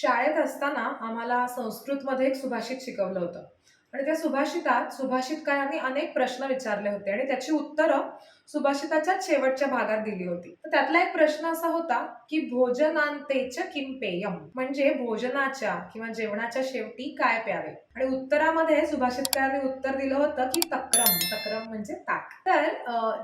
शाळेत असताना आम्हाला संस्कृतमध्ये एक सुभाषित शिकवलं होतं. आणि त्या सुभाषितात सुभाषितकारांनी अनेक प्रश्न विचारले होते आणि त्याची उत्तरं सुभाषिताच्या शेवटच्या भागात दिली होती. तर त्यातला एक प्रश्न असा होता की भोजनांतेच किम पेयम? म्हणजे भोजनाच्या किंवा जेवणाच्या शेवटी काय प्यावे? आणि उत्तरामध्ये सुभाषितकरांनी उत्तर दिलं होतं की तक्रम. तक्रम म्हणजे ताक. तर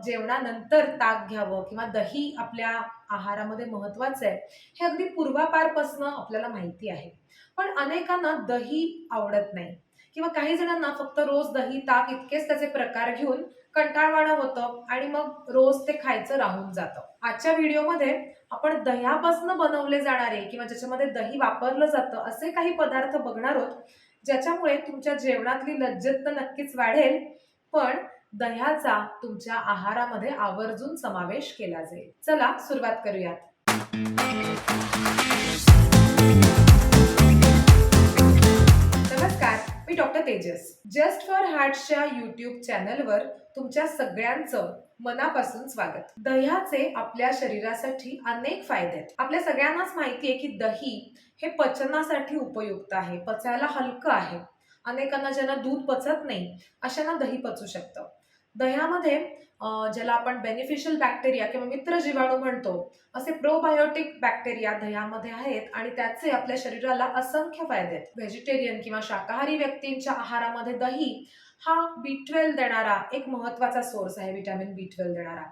जेवणानंतर ताक घ्यावं किंवा दही आपल्या आहारामध्ये महत्वाचं आहे हे अगदी पूर्वापारपासनं आपल्याला माहिती आहे. पण अनेकांना दही आवडत नाही. किंवा काही जणांना फक्त रोज दही ताक इतकेच त्याचे प्रकार घेऊन कंटाळवाणं होतं आणि मग रोज ते खायचं राहून जातं. आजच्या व्हिडिओमध्ये आपण दह्यापासून बनवले जाणारे किंवा ज्याच्यामध्ये दही वापरलं जातं असे काही पदार्थ बघणार आहोत ज्याच्यामुळे तुमच्या जेवणातली लज्जत तर नक्कीच वाढेल पण दह्याचा तुमच्या आहारामध्ये आवर्जून समावेश केला जाईल. चला सुरुवात करूयात. जस्ट फॉर हार्टच्या युट्यूब चॅनलवर तुमच्या सगळ्यांचं मनापासून स्वागत. दह्याचे आपल्या शरीरासाठी अनेक फायदे आहेत. आपल्या सगळ्यांनाच माहिती आहे की दही हे पचनासाठी उपयुक्त आहे पचायला हलकं आहे. अनेकांना ज्यांना दूध पचत नाही अशांना दही पचू शकतं. दह्यामध्ये ज्याला आपण बेनिफिशियल बॅक्टेरिया किंवा मित्र जीवाणू म्हणतो असे प्रोबायोटिक बॅक्टेरिया दह्यामध्ये आहेत आणि त्याचे आपल्या शरीराला असंख्य फायदे आहेत. व्हेजिटेरियन किंवा शाकाहारी व्यक्तींच्या आहारामध्ये दही हा बी ट्वेल्व देणारा एक महत्त्वाचा सोर्स आहे व्हिटॅमिन बी ट्वेल्व देणारा.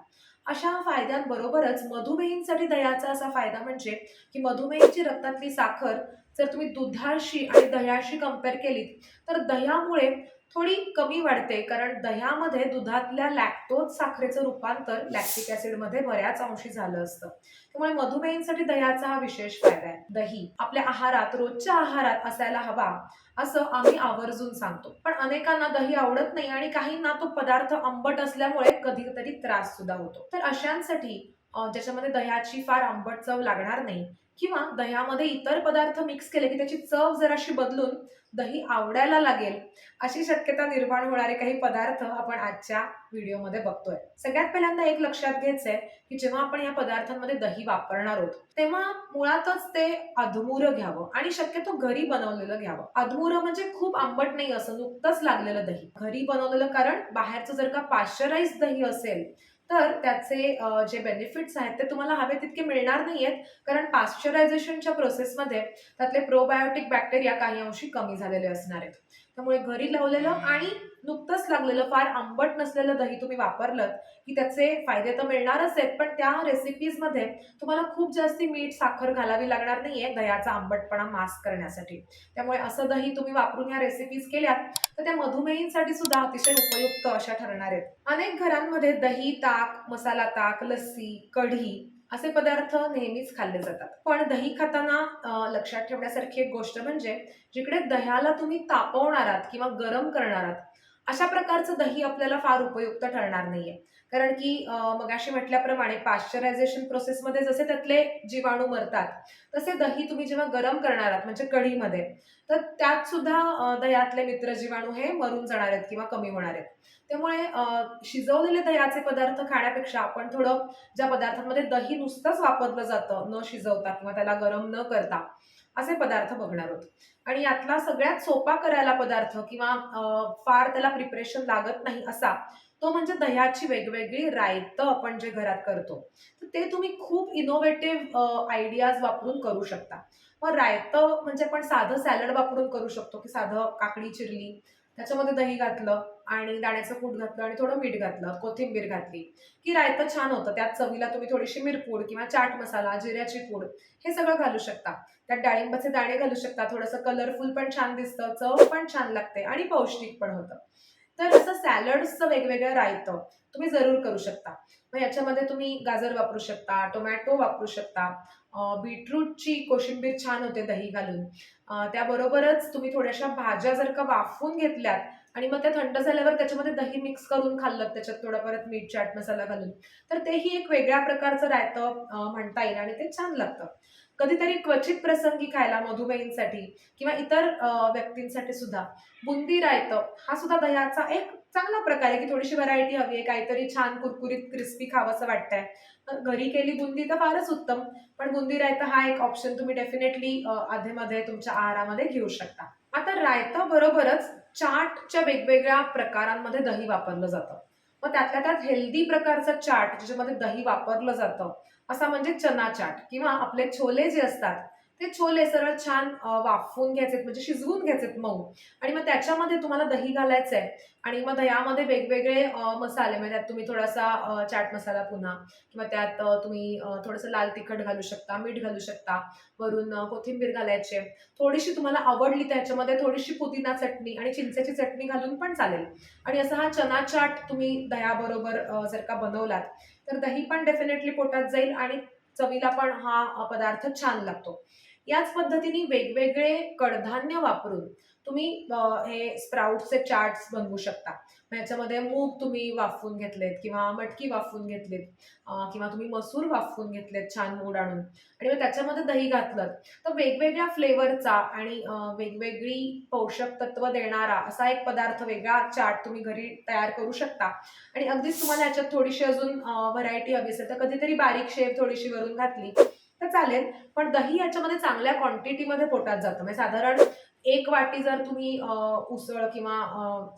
अशा फायद्यांबरोबरच मधुमेहींसाठी दह्याचा असा फायदा म्हणजे की मधुमेहीची रक्तातली साखर जर तुम्ही दुधाशी आणि दह्याशी कंपेअर केलीत तर दह्यामुळे थोडी कमी वाढते कारण दह्यामध्ये दुधातल्या लॅक्टोज साखरेचं रूपांतर लॅक्टिक ऍसिडमध्ये बऱ्याच अंशी झालं असतं. त्यामुळे मधुमेहींसाठी दह्याचा हा विशेष फायदा आहे. दही आपल्या आहारात रोजच्या आहारात असायला हवा असं आम्ही आवर्जून सांगतो. पण अनेकांना दही आवडत नाही आणि काहींना तो पदार्थ आंबट असल्यामुळे कधीतरी त्रास सुद्धा होतो. तर अशांसाठी ज्याच्यामध्ये दह्याची फार आंबट चव लागणार नाही किंवा दह्यामध्ये इतर पदार्थ मिक्स केले की त्याची चव जराशी बदलून दही आवडायला लागेल अशी शक्यता निर्माण होणारे काही पदार्थ आपण आजच्या व्हिडिओमध्ये बघतोय. सगळ्यात पहिल्यांदा एक लक्षात घ्यायचंय की जेव्हा आपण या पदार्थांमध्ये दही वापरणार आहोत तेव्हा मुळातच ते अधमुरं घ्यावं आणि शक्यतो घरी बनवलेलं घ्यावं. अधमुरं म्हणजे खूप आंबट नाही असं नुकतंच लागलेलं दही. घरी बनवलेलं कारण बाहेरचं जर का पाश्चराईज दही असेल तर त्याचे जे बेनिफिट्स आहेत ते तुम्हाला हवे तितके मिळणार नाहीयेत. कारण पाश्चरायझेशनच्या प्रोसेसमध्ये त्यातले प्रोबायोटिक बॅक्टेरिया काही अंशी कमी झालेले असणार आहेत. त्यामुळे घरी लावलेलं आणि नुकतंच लागलेलं फार आंबट नसलेलं दही तुम्ही वापरलं की त्याचे फायदे तर मिळणारच आहेत पण त्या रेसिपीजमध्ये तुम्हाला खूप जास्ती मीठ साखर घालावी लागणार नाहीये दह्याचा आंबटपणा मास्क करण्यासाठी. त्यामुळे असं दही तुम्ही वापरून या रेसिपीज केल्यात तर त्या मधुमेहींसाठी सुद्धा अतिशय उपयुक्त अशा ठरणार आहेत. अनेक घरांमध्ये दही ताक मसाला ताक लस्सी कढी असे पदार्थ नेहमीच खाल्ले जातात. पण दही खाताना लक्षात ठेवण्यासारखी एक गोष्ट म्हणजे जिकडे दह्याला तुम्ही तापवणार आहात किंवा गरम करणार आहात अशा प्रकारचं दही आपल्याला फार उपयुक्त ठरणार नाहीये. कारण की मगाशी म्हटल्याप्रमाणे पाश्चरायझेशन प्रोसेसमध्ये जसे त्यातले जीवाणू मरतात तसे दही तुम्ही जेव्हा गरम करणार आहात म्हणजे कढीमध्ये तर त्यात सुद्धा दह्यातले मित्र जीवाणू हे मरून जाणार आहेत किंवा कमी होणार आहेत. त्यामुळे शिजवलेले दह्याचे पदार्थ खाण्यापेक्षा आपण थोडं ज्या पदार्थांमध्ये दही नुसतंच वापरलं जातं न शिजवता किंवा त्याला गरम न करता असे पदार्थ बघणार आहोत आणि यातला सगळ्यात सोपा करायला पदार्थ किंवा फार त्याला प्रिपरेशन लागत नाही असा तो म्हणजे दह्याची वेगवेगळी रायतं आपण जे घरात करतो. तर ते तुम्ही खूप इनोव्हेटिव्ह आयडियाज वापरून करू शकता. मग रायतं म्हणजे आपण साधं सॅलड वापरून करू शकतो की साधं काकडी चिरली त्याच्यामध्ये दही घातलं आणि दाण्याचं कूट घातलं आणि थोडं मीठ घातलं कोथिंबीर घातली. की रायतं छान होतं त्यात चवीला तुम्ही थोडीशी मिरपूड किंवा चाट मसाला जिऱ्याची पूड हे सगळं घालू शकता. त्यात डाळिंबाचे दाणे घालू शकता थोडंसं कलरफुल पण छान दिसतं चव पण छान लागते आणि पौष्टिक पण होतं. तर असं सॅलड्सचं वेगवेगळं रायतं तुम्ही जरूर करू शकता. मग याच्यामध्ये तुम्ही गाजर वापरू शकता टोमॅटो वापरू शकता बीटरूटची कोशिंबीर छान होते दही घालून. त्याबरोबरच तुम्ही थोड्याशा भाज्या जर का वाफवून घेतल्यात आणि मग त्या थंड झाल्यावर त्याच्यामध्ये दही मिक्स करून खाल्लं त्याच्यात थोडा परत मीठ चाट मसाला घालून. तर तेही एक वेगळ्या प्रकारचं रायतं म्हणता येईल आणि ते छान लागतं. कधीतरी क्वचित प्रसंगी खायला मधुमेहींसाठी किंवा इतर व्यक्तींसाठी सुद्धा बुंदी रायतं हा सुद्धा दह्याचा एक चांगला प्रकार आहे की थोडीशी व्हरायटी हवी आहे काहीतरी छान कुरकुरीत क्रिस्पी खावंसं वाटतंय. घरी केली बुंदी तर फारच उत्तम पण बुंदी रायता हा एक ऑप्शन तुम्ही डेफिनेटली आधेमध्ये तुमच्या आहारामध्ये घेऊ शकता. आता रायता बरोबरच चाटच्या वेगवेगळ्या प्रकारांमध्ये दही वापरलं जातं. मग त्यातल्या त्यात हेल्दी प्रकारचं चाट ज्याच्यामध्ये दही वापरलं जातं असा म्हणजे चना चाट किंवा आपले छोले जे असतात ते छोले सरळ छान वाफवून घ्यायचे म्हणजे शिजवून घ्यायचे मऊ. आणि मग त्याच्यामध्ये तुम्हाला दही घालायचं आहे आणि मग दह्यामध्ये वेगवेगळे मसाले म्हणजे त्यात तुम्ही थोडासा चाट मसाला पुन्हा किंवा त्यात तुम्ही थोडंसं लाल तिखट घालू शकता मीठ घालू शकता वरून कोथिंबीर घालायचे. थोडीशी तुम्हाला आवडली त्याच्यामध्ये थोडीशी पुदिना चटणी आणि चिंचेची चटणी घालून पण चालेल. आणि असा हा चना चाट तुम्ही दह्याबरोबर जर का बनवलात तर दही पण डेफिनेटली पोटात जाईल आणि चवीला पण हा पदार्थ छान लागतो. याच पद्धतीने वेगवेगळे कडधान्य वापरून तुम्ही हे स्प्राउटचे चार्ट्स बनवू शकता. मग याच्यामध्ये मूग तुम्ही वाफवून घेतलेत किंवा मटकी वाफवून घेतलीत किंवा तुम्ही मसूर वाफवून घेतलेत छान मूड आणून. आणि मग त्याच्यामध्ये दही घातलं. तर वेगवेगळ्या फ्लेवरचा आणि वेगवेगळी पोषक तत्व देणारा असा एक पदार्थ वेगळा चाट तुम्ही घरी तयार करू शकता. आणि अगदीच तुम्हाला याच्यात थोडीशी अजून व्हरायटी हवी असेल तर कधीतरी बारीक शेप थोडीशी वरून घातली. चालेल पण दही याच्यामध्ये चांगल्या क्वांटिटीमध्ये पोटात जातं. म्हणजे साधारण एक वाटी जर तुम्ही उसळ किंवा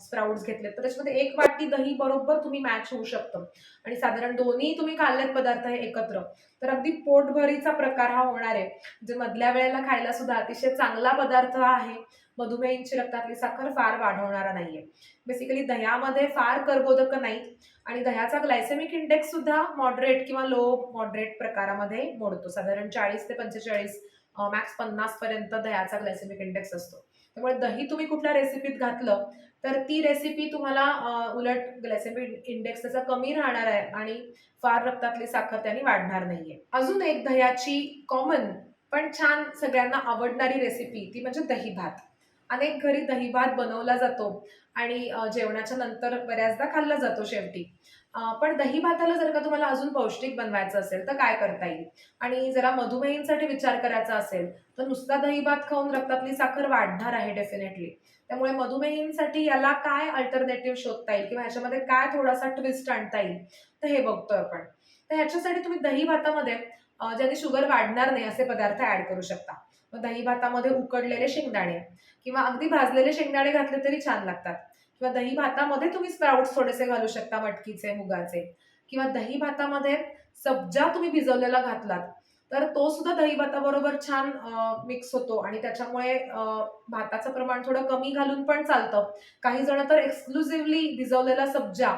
स्प्राउट्स घेतलेत तर त्याच्यामध्ये एक वाटी दही बरोबर तुम्ही मॅच होऊ शकतं. आणि साधारण दोन्ही तुम्ही खाल्लेत पदार्थ हे एकत्र. तर अगदी पोटभरीचा प्रकार हा होणार आहे. जे मधल्या वेळेला खायला सुद्धा अतिशय चांगला पदार्थ आहे. मधुमेहींची रक्तातली साखर फार वाढवणारा नाहीये. बेसिकली दह्यामध्ये फार कर्बोदक नाहीत आणि दह्याचा ग्लायसेमिक इंडेक्स सुद्धा मॉडरेट किंवा लो मॉडरेट प्रकारामध्ये मोडतो. साधारण चाळीस ते पंचेचाळीस मॅक्स पन्नास पर्यंत दह्याचा ग्लायसेमिक इंडेक्स असतो. त्यामुळे दही तुम्ही कुठल्या रेसिपीत घातलं तर ती रेसिपी तुम्हाला उलट ग्लायसेमिक इंडेक्स त्याचा कमी राहणार आहे आणि फार रक्तातली साखर त्याने वाढणार नाहीये. अजून एक दह्याची कॉमन पण छान सगळ्यांना आवडणारी रेसिपी ती म्हणजे दही भात अनेक घरी दही भात बनवला जातो आणि जेवणाच्या नंतर बऱ्याचदा खाल्ला जातो शेवटी. पण दही भाताला जर का तुम्हाला अजून पौष्टिक बनवायचं असेल तर काय करता येईल? आणि जरा मधुमेहींसाठी विचार करायचा असेल तर नुसता दही भात खाऊन रक्तातली साखर वाढणार आहे डेफिनेटली त्यामुळे मधुमेहींसाठी याला काय अल्टरनेटिव्ह शोधता येईल किंवा ह्याच्यामध्ये काय थोडासा ट्विस्ट आणता येईल? तर हे बघतोय आपण. तर ह्याच्यासाठी तुम्ही दही भातामध्ये ज्याने शुगर वाढणार नाही असे पदार्थ ऍड करू शकता. मग दही भातामध्ये उकडलेले शेंगदाणे किंवा अगदी भाजलेले शेंगदाणे घातले तरी छान लागतात. किंवा दही भातामध्ये तुम्ही स्प्राउट्स थोडेसे घालू शकता मटकीचे मुगाचे. किंवा दही भातामध्ये सब्जा तुम्ही भिजवलेला घातलात तर तो सुद्धा दही भाताबरोबर छान मिक्स होतो आणि त्याच्यामुळे भाताचं प्रमाण थोडं कमी घालून पण चालतं. काही जण तर एक्सक्लुझिव्हली भिजवलेला सब्जा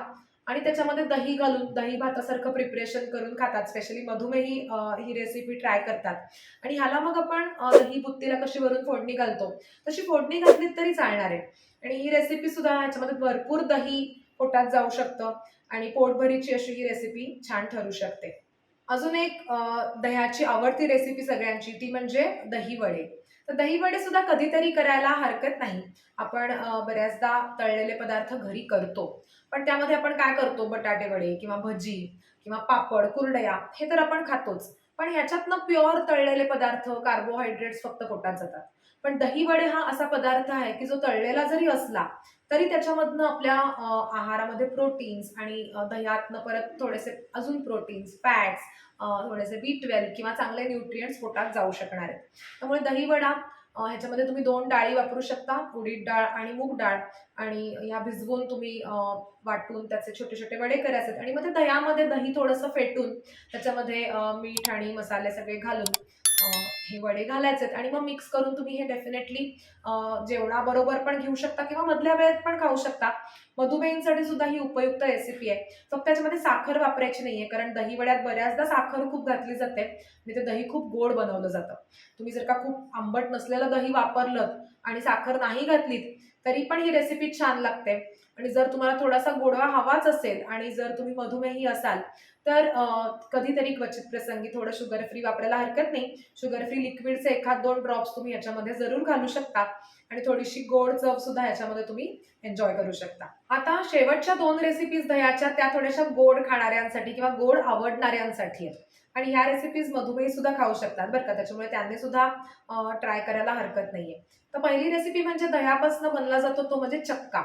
आणि त्याच्यामध्ये दही घालून दही भातासारखं प्रिपरेशन करून खातात. स्पेशली मधुमेही ही रेसिपी ट्राय करतात. आणि ह्याला मग आपण दही बुत्तीला कशी वरून फोडणी घालतो? तशी फोडणी घातली तरी चालणार आहे. आणि ही रेसिपी सुद्धा ह्याच्यामध्ये भरपूर दही पोटात जाऊ शकतं. आणि पोटभरीची अशी ही रेसिपी छान ठरू शकते. अजून एक दह्याची आवडती रेसिपी सगळ्यांची ती म्हणजे दही वडे तर दही वडे सुद्धा कधीतरी करायला हरकत नाही. आपण बऱ्याचदा तळलेले पदार्थ घरी करतो. पण त्यामध्ये आपण काय करतो? बटाटे वडे किंवा भजी किंवा पापड कुरडया हे तर आपण खातोच. पण याच्यातनं प्युअर तळलेले पदार्थ कार्बोहायड्रेट्स फक्त पोटात जातात. पण दहीवडे हा असा पदार्थ आहे की जो तळलेला जरी असला तरी त्याच्यामधनं आपल्या आहारामध्ये प्रोटीन्स आणि दह्यातनं परत थोडेसे अजून प्रोटीन्स फॅट्स थोडेसे बी ट्वेल्व किंवा चांगले न्यूट्रियंट्स पोटात जाऊ शकणार आहेत. त्यामुळे दहीवडा ह्याच्यामध्ये तुम्ही दोन डाळी वापरू शकता उडीद डाळ आणि मूग डाळ. आणि ह्या भिजवून तुम्ही वाटून त्याचे छोटे छोटे वडे करायचे आणि मग ते दह्यामध्ये दही थोडंसं फेटून त्याच्यामध्ये मीठ आणि मसाले सगळे घालून हे वडे घालायचे आणि मग मिक्स करून तुम्ही हे डेफिनेटली जेवणाबरोबर पण घेऊ शकता किंवा मधल्या वेळेत पण खाऊ शकता. मधुमेहींसाठी सुद्धा ही उपयुक्त रेसिपी आहे. फक्त त्याच्यामध्ये साखर वापरायची नाहीये कारण दही वड्यात बऱ्याचदा साखर खूप घातली जाते आणि ते दही खूप गोड बनवलं जातं. तुम्ही जर का खूप आंबट नसलेलं दही वापरलं आणि साखर नाही घातलीत तरी पण ही रेसिपी छान लागते. आणि जर तुम्हाला थोडासा गोडवा हवाच असेल आणि जर तुम्ही मधुमेही असाल तर कधीतरी क्वचित प्रसंगी थोडं शुगर फ्री वापरायला हरकत नाही. शुगर फ्री लिक्विडचे एखाद दोन ड्रॉप्स तुम्ही याच्यामध्ये जरूर घालू शकता. आणि थोडीशी गोड चव सुद्धा याच्यामध्ये तुम्ही एन्जॉय करू शकता. आता शेवटच्या दोन रेसिपीज दह्याच्या त्या थोड्याशा गोड खाणाऱ्यांसाठी किंवा गोड आवडणाऱ्यांसाठी आहेत. आणि ह्या रेसिपीज मधुमेही सुद्धा खाऊ शकतात बरं का. त्याच्यामुळे त्यांनी सुद्धा ट्राय करायला हरकत नाहीये. तर पहिली रेसिपी म्हणजे दह्यापासून बनला जातो तो म्हणजे चक्का.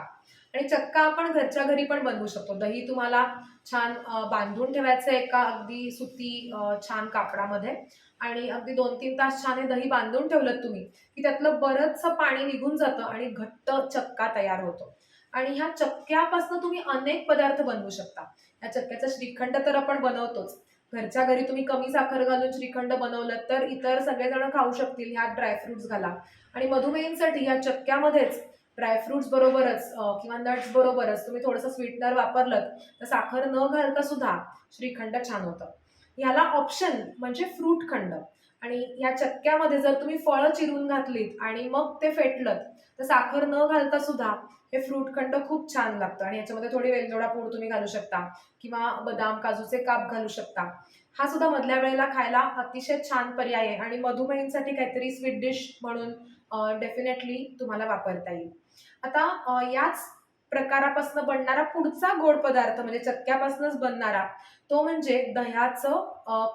आणि चक्का आपण घरच्या घरी पण बनवू शकतो. दही तुम्हाला छान बांधून ठेवायचं आहे एका अगदी सुती छान कापडामध्ये. आणि अगदी दोन तीन तास छान हे दही बांधून ठेवलं तुम्ही की त्यातलं बरंचसं पाणी निघून जातं आणि घट्ट चक्का तयार होतो. आणि ह्या चक्क्यापासून तुम्ही अनेक पदार्थ बनवू शकता. या चक्क्याचा श्रीखंड तर आपण बनवतोच. घरच्या घरी तुम्ही कमी साखर घालून श्रीखंड बनवलं तर इतर सगळेजण खाऊ शकतील. ह्यात ड्रायफ्रुट्स घाला. आणि मधुमेहींसाठी या चक्क्यामध्येच ड्रायफ्रुट्स बरोबरच किंवा नट्स बरोबरच तुम्ही थोडंसं स्वीटनर वापरलं तर साखर न घालता सुद्धा श्रीखंड छान होतं. ह्याला ऑप्शन म्हणजे फ्रूट खंड. आणि या चक्क्यामध्ये जर तुम्ही फळं चिरून घातलीत आणि मग ते फेटलं तर साखर न घालता सुद्धा हे फ्रूट खंड खूप छान लागतं. आणि याच्यामध्ये थोडी वेलदोडा पूड तुम्ही घालू शकता किंवा बदाम काजूचे काप घालू शकता. हा सुद्धा मधल्या वेळेला खायला अतिशय छान पर्याय आहे. आणि मधुमेहींसाठी काहीतरी स्वीट डिश म्हणून डेफिनेटली तुम्हाला वापरता येईल. आता याच प्रकारापासून बनणारा पुढचा गोड पदार्थ म्हणजे चक्क्यापासूनच बनणारा तो म्हणजे दह्याचं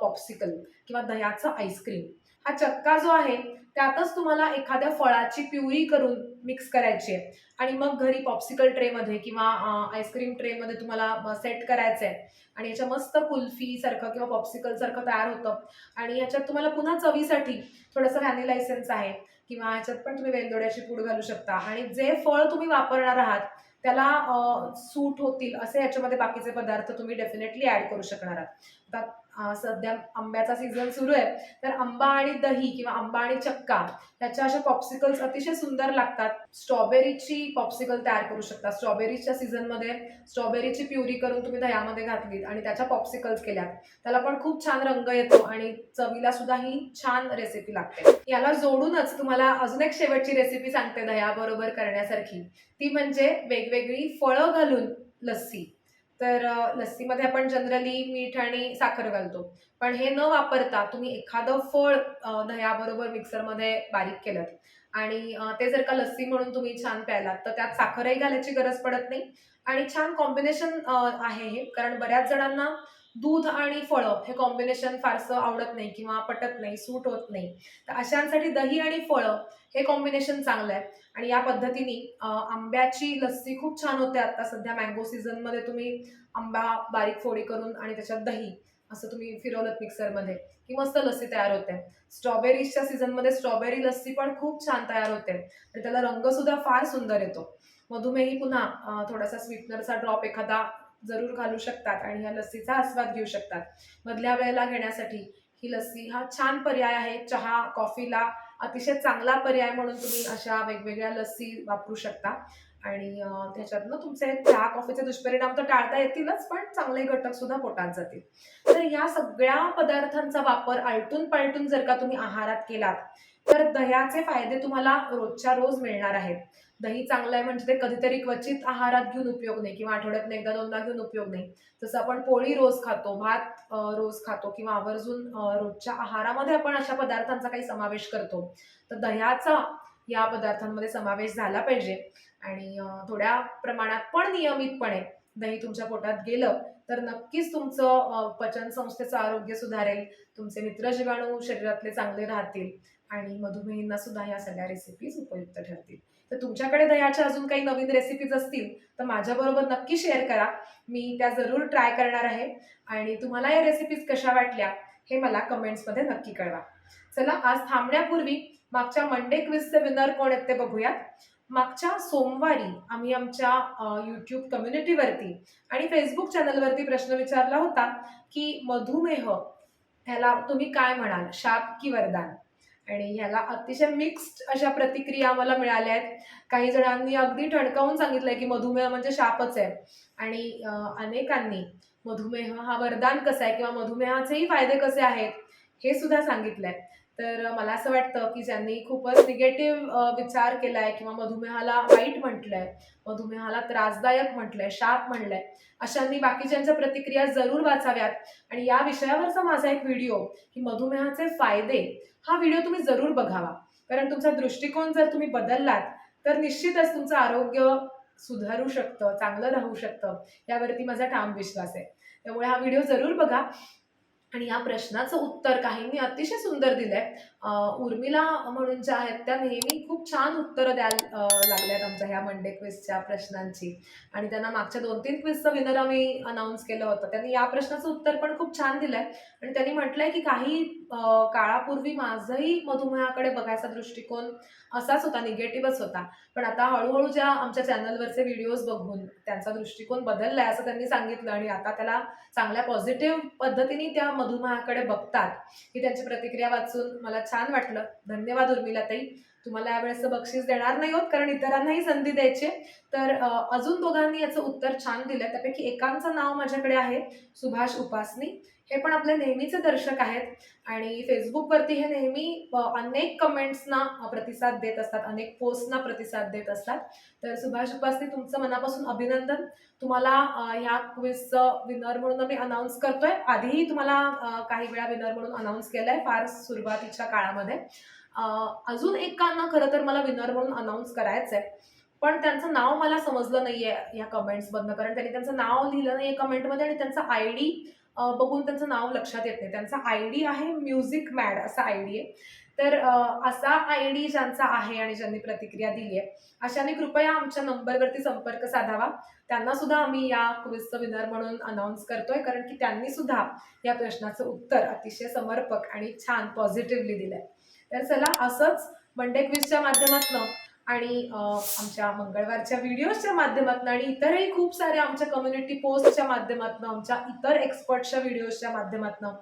पॉप्सिकल किंवा दह्याचं आईस्क्रीम हा चक्का जो आहे त्यातच तुम्हाला एखाद्या फळाची प्युरी करून मिक्स करायची आहे. आणि मग घरी पॉप्सिकल ट्रेमध्ये किंवा आईस्क्रीम ट्रेमध्ये तुम्हाला सेट करायचं आहे आणि याच्या मस्त कुल्फी सारखं किंवा पॉप्सिकल सारखं तयार होतं. आणि याच्यात तुम्हाला पुन्हा चवीसाठी थोडंसं व्हॅनिला एसेन्स आहे. किंवा ह्याच्यात पण तुम्ही वेलदोड्याची पूड घालू शकता. आणि जे फळ तुम्ही वापरणार आहात त्याला सूट होतील असे याच्यामध्ये बाकीचे पदार्थ तुम्ही डेफिनेटली ॲड करू शकणार आहात. सध्या आंब्याचा सीझन सुरू आहे. तर आंबा आणि दही किंवा आंबा आणि चक्का त्याच्या अशा पॉप्सिकल्स अतिशय सुंदर लागतात. स्ट्रॉबेरीची पॉप्सिकल तयार करू शकता. स्ट्रॉबेरीच्या सीझनमध्ये स्ट्रॉबेरीची प्युरी करून तुम्ही दह्यामध्ये घातलीत आणि त्याच्या पॉप्सिकल्स केल्यात. त्याला पण खूप छान रंग येतो आणि चवीला सुद्धा ही छान रेसिपी लागते. याला जोडूनच तुम्हाला अजून एक शेवटची रेसिपी सांगते दह्याबरोबर करण्यासारखी. ती म्हणजे वेगवेगळी फळं घालून लस्सी. तर लस्सीमध्ये आपण जनरली मीठ आणि साखर घालतो. पण हे न वापरता तुम्ही एखादं फळ दह्याबरोबर मिक्सरमध्ये बारीक केलं आणि ते जर का लस्सी म्हणून तुम्ही छान प्यायलात तर त्यात साखरही घालायची गरज पडत नाही. आणि छान कॉम्बिनेशन आहे हे. कारण बऱ्याच जणांना दूध आणि फळं हे कॉम्बिनेशन फारसं आवडत नाही किंवा पटत नाही सूट होत नाही. तर अशांसाठी दही आणि फळं हे कॉम्बिनेशन चांगलं आहे. आणि या पद्धतीने आंब्याची लस्सी खूप छान होते आता सध्या मँगो सीझनमध्ये तुम्ही आंबा बारीक फोडी करून आणि त्याच्यात दही असं तुम्ही फिरवलं मिक्सरमध्ये की मस्त लस्सी तयार होते. स्ट्रॉबेरीजच्या सीझनमध्ये स्ट्रॉबेरी लस्सी पण खूप छान तयार होते. आणि त्याला रंगसुद्धा फार सुंदर येतो. मधुमेही पुन्हा थोडासा स्वीटनरचा ड्रॉप एखादा जरूर घालू शकतात आणि ह्या लस्सीचा आस्वाद घेऊ शकतात. मधल्या वेळेला घेण्यासाठी ही लस्सी हा छान पर्याय आहे. चहा कॉफीला अतिशय चांगला पर्याय म्हणून तुम्ही अशा वेगवेगळ्या लस्सी वापरू शकता. आणि त्याच्यातनं तुमचे चहा कॉफीचे दुष्परिणाम तर टाळता येतीलच पण चांगले घटक सुद्धा पोटात जातील. तर या सगळ्या पदार्थांचा वापर आलटून पालटून जर का तुम्ही आहारात केलात तर दह्याचे फायदे तुम्हाला रोजच्या रोज मिळणार आहेत. दही चांगलं आहे म्हणजे ते कधीतरी क्वचित आहारात घेऊन उपयोग नाही किंवा आठवड्यात एकदा दोनदा घेऊन उपयोग नाही. जसं आपण पोळी रोज खातो भात रोज खातो किंवा आवर्जून रोजच्या आहारामध्ये आपण अशा पदार्थांचा काही समावेश करतो. तर दह्याचा या पदार्थांमध्ये समावेश झाला पाहिजे आणि थोड्या प्रमाणात पण नियमितपणे दही तुमच्या पोटात गेलं तर नक्कीच तुमचं पचन संस्थेचं आरोग्य सुधारेल. तुमचे मित्रजीवाणू शरीरातले चांगले राहतील. आणि मधुमेहींना सुद्धा या सगळ्या रेसिपीज उपयुक्त ठरतील. तर तुमच्याकडे दह्याच्या अजून काही नवीन रेसिपीज असतील तर माझ्याबरोबर नक्की शेअर करा. मी त्या जरूर ट्राय करणार आहे. आणि तुम्हाला या रेसिपीज कशा वाटल्या हे मला कमेंट्समध्ये नक्की कळवा. चला आज थांबण्यापूर्वी मागच्या मंडे क्विजचे विनर कोण आहेत ते बघूयात. मागच्या सोमवारी आम्ही आमच्या यूट्यूब कम्युनिटीवरती आणि फेसबुक चॅनलवरती प्रश्न विचारला होता की मधुमेह ह्याला तुम्ही काय म्हणाल? शाप की वरदान? आणि ह्याला अतिशय मिक्स्ड अशा प्रतिक्रिया आम्हाला मिळाल्या आहेत. काही जणांनी अगदी ठणकावून सांगितलंय की मधुमेह म्हणजे शापच आहे. आणि अनेकांनी मधुमेह हा वरदान कसा आहे किंवा मधुमेहाचेही फायदे कसे आहेत? हे सुद्धा सांगितलंय. तर मला असं वाटतं की ज्यांनी खूपच निगेटिव्ह विचार केलाय किंवा मधुमेहाला वाईट म्हटलंय मधुमेहाला त्रासदायक म्हटलंय शाप म्हणलंय अशांनी बाकीच्यांच्या प्रतिक्रिया जरूर वाचाव्यात. आणि या विषयावरचा माझा एक व्हिडिओ की मधुमेहाचे फायदे हा व्हिडिओ तुम्ही जरूर बघावा. कारण तुमचा दृष्टिकोन जर तुम्ही बदललात तर निश्चितच तुमचं आरोग्य सुधारू शकतं चांगलं राहू शकतं. यावरती माझा ठाम विश्वास आहे. त्यामुळे हा व्हिडिओ जरूर बघा. आणि या प्रश्नाचं उत्तर काहींनी अतिशय सुंदर दिलंय. उर्मिला म्हणून ज्या आहेत त्या नेहमी खूप छान उत्तरं द्यायला लागल्यात आमच्या ह्या मंडे क्विजच्या प्रश्नांची. आणि त्यांना मागच्या दोन तीन क्विजचं विनर आम्ही अनाऊन्स केलं होतं. त्यांनी या प्रश्नाचं उत्तर पण खूप छान दिलंय. आणि त्यांनी म्हटलंय की काही काळापूर्वी माझंही मधुमेहाकडे बघायचा दृष्टिकोन असाच होता निगेटिव्हच होता. पण आता हळूहळू ज्या आमच्या चॅनलवरचे व्हिडिओज बघून त्यांचा दृष्टिकोन बदललाय असं त्यांनी सांगितलं. आणि आता त्याला चांगल्या पॉझिटिव्ह पद्धतीने त्या मधुमेहाकडे बघतात. ही त्यांची प्रतिक्रिया वाचून मला छान छान वाटलं. धन्यवाद उर्मिलाताई. तुम्हाला यावेळेस बक्षीस देणार नाही होत कारण इतरांनाही संधी द्यायची तर अजून दोघांनी याचं उत्तर छान दिलं त्यापैकी एकांचं नाव माझ्याकडे आहे सुभाष उपासनी. हे पण आपले नेहमीचे दर्शक आहेत आणि फेसबुकवरती हे नेहमी अनेक कमेंट्सना प्रतिसाद देत असतात अनेक पोस्टना प्रतिसाद देत असतात. तर सुभाष उपासनी तुमचं मनापासून अभिनंदन. तुम्हाला ह्या क्विजचं विनर म्हणून आम्ही अनाऊन्स करतोय. आधीही तुम्हाला काही वेळा विनर म्हणून अनाऊन्स केलंय फार सुरुवातीच्या काळामध्ये. अजून एक का एकांना खरं तर मला विनर म्हणून अनाऊन्स करायचं आहे पण त्यांचं नाव मला समजलं नाहीये या कमेंट्समधनं कारण त्यांनी त्यांचं नाव लिहिलं नाहीये कमेंटमध्ये आणि त्यांचा आय डी बघून त्यांचं नाव लक्षात येत नाही. त्यांचा आय डी आहे म्युझिक मॅड असा आय डी आहे. तर असा आय डी ज्यांचा आहे आणि ज्यांनी प्रतिक्रिया दिली आहे अशाने कृपया आमच्या नंबरवरती संपर्क साधावा. त्यांना सुद्धा आम्ही या क्विजचं विनर म्हणून अनाऊन्स करतोय कारण की त्यांनी सुद्धा या प्रश्नाचं उत्तर अतिशय समर्पक आणि छान पॉझिटिव्हली दिलंय. तर चला असंच मंडे क्विजच्या माध्यमातून आणि आमच्या मंगळवारच्या व्हिडिओजच्या माध्यमातून आणि इतरही खूप साऱ्या आमच्या कम्युनिटी पोस्टच्या माध्यमातून आमच्या इतर एक्सपर्टच्या व्हिडिओजच्या माध्यमातून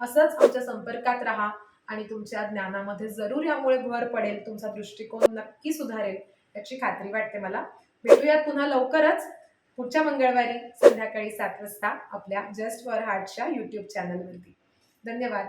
असंच आमच्या संपर्कात राहा आणि तुमच्या ज्ञानामध्ये जरूर यामुळे भर पडेल तुमचा दृष्टिकोन नक्की सुधारेल याची खात्री वाटते मला. भेटूयात पुन्हा लवकरच पुढच्या मंगळवारी संध्याकाळी सात वाजता आपल्या जस्ट फॉर हार्टच्या युट्यूब चॅनलवरती धन्यवाद.